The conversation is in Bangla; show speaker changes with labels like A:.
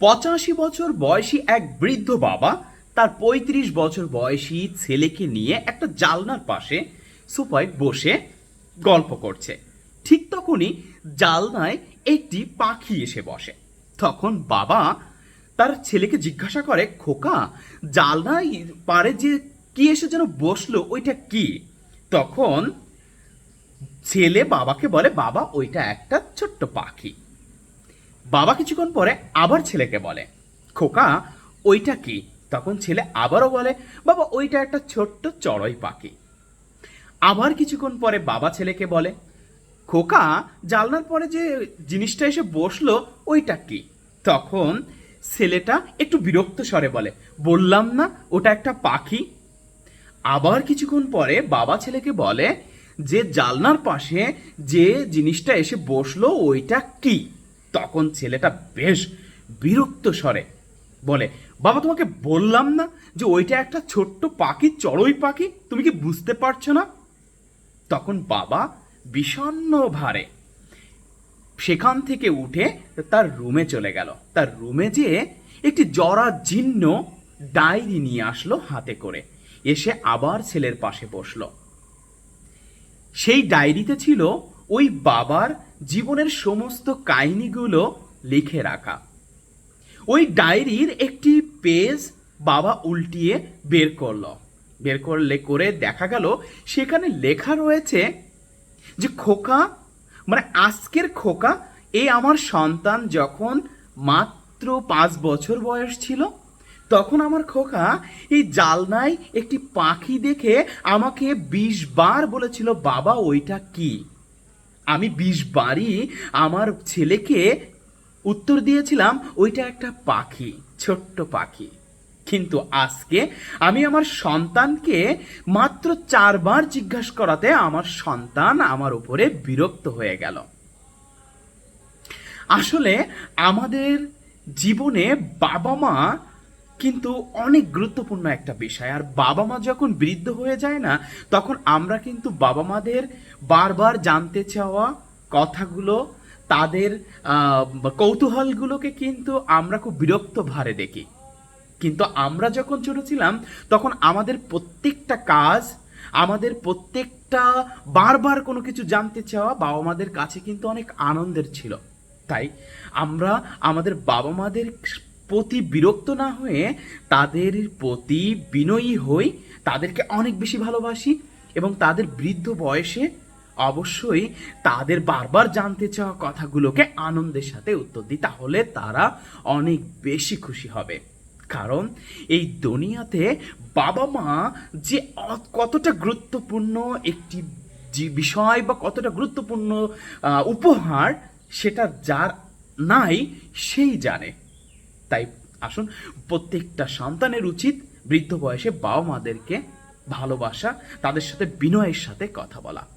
A: পঁচাশি বছর বয়সী এক বৃদ্ধ বাবা তার পঁয়ত্রিশ বছর বয়সী ছেলেকে নিয়ে একটা জালনার পাশে সোফায় বসে গল্প করছে। ঠিক তখনই জালনায় একটি পাখি এসে বসে। তখন বাবা তার ছেলেকে জিজ্ঞাসা করে, খোকা, জালনায় পারে যে কি এসে যেন বসল, ওইটা কি? তখন ছেলে বাবাকে বলে, বাবা, ওইটা একটা ছোট্ট পাখি। বাবা কিছুক্ষণ পরে আবার ছেলেকে বলে, খোকা, ওইটা কি? তখন ছেলে আবারও বলে, বাবা, ওইটা একটা ছোট্ট চড়ই পাখি। আবার কিছুক্ষণ পরে বাবা ছেলেকে বলে, খোকা জালনার পরে যে জিনিসটা এসে বসল, ওইটা কি? তখন ছেলেটা একটু বিরক্ত স্বরে বলে, বললাম না, ওটা একটা পাখি। আবার কিছুক্ষণ পরে বাবা ছেলেকে বলে, যে জালনার পাশে যে জিনিসটা এসে বসল, ওইটা কি? তখন ছেলেটা বেশ বিরক্ত স্বরে বলে, বাবা, তোমাকে বললাম না যে ওইটা একটা ছোট্ট পাখি, চড়ুই পাখি? তুমি কি বুঝতে পারছ না? তখন বাবা বিষণ্ণ ভারে সেখান থেকে উঠে তার রুমে চলে গেল। তার রুমে যেয়ে একটি জরা জীর্ণ ডায়েরি নিয়ে আসলো হাতে করে। এসে আবার ছেলের পাশে বসল। সেই ডায়েরিতে ছিল ওই বাবার জীবনের সমস্ত কাহিনীগুলো লিখে রাখা। ওই ডায়েরির একটি পেজ বাবা উল্টিয়ে বের করল। বের করলে করে দেখা গেল, সেখানে লেখা রয়েছে যে খোকা মানে আজকের খোকা, এ আমার সন্তান যখন মাত্র পাঁচ বছর বয়স ছিল, তখন আমার খোকা এই জালনায় একটি পাখি দেখে আমাকে বিশ বার বলেছিল, বাবা, ওইটা কি? আমি বিশ বারই আমার ছেলেকে উত্তর দিয়েছিলাম, ওইটা একটা পাখি, ছোট্ট পাখি। কিন্তু আজকে আমি আমার সন্তানকে মাত্র চারবার জিজ্ঞাসা করাতে আমার সন্তান আমার উপরে বিরক্ত হয়ে গেল। আসলে আমাদের জীবনে বাবা মা কিন্তু অনেক গুরুত্বপূর্ণ একটা বিষয়, আর বাবা মা যখন বৃদ্ধ হয়ে যায় না, তখন আমরা কিন্তু বাবা মাদের বারবার জানতে চাওয়া কথাগুলো, তাদের কৌতূহলগুলোকে কিন্তু আমরা খুব বিরক্ত ভারে দেখি। কিন্তু আমরা যখন ছোট ছিলাম, তখন আমাদের প্রত্যেকটা কাজ, আমাদের প্রত্যেকটা বারবার কোনো কিছু জানতে চাওয়া বাবা মাদের কাছে কিন্তু অনেক আনন্দের ছিল। তাই আমরা আমাদের বাবা মাদের প্রতি বিরক্ত না হয়ে তাদের প্রতি বিনয়ী হই, তাদেরকে অনেক বেশি ভালোবাসি এবং তাদের বৃদ্ধ বয়সে অবশ্যই তাদের বারবার জানতে চাওয়া কথাগুলোকে আনন্দের সাথে উত্তর দিই, তাহলে তারা অনেক বেশি খুশি হবে। কারণ এই দুনিয়াতে বাবা মা যে কতটা গুরুত্বপূর্ণ একটি বিষয় বা কতটা গুরুত্বপূর্ণ উপহার সেটা যার নাই, সেই জানে। তাই আসুন, প্রত্যেকটা সন্তানের উচিত বৃদ্ধ বয়সে বাবা মাদেরকে ভালোবাসা, তাদের সাথে বিনয়ের সাথে কথা বলা।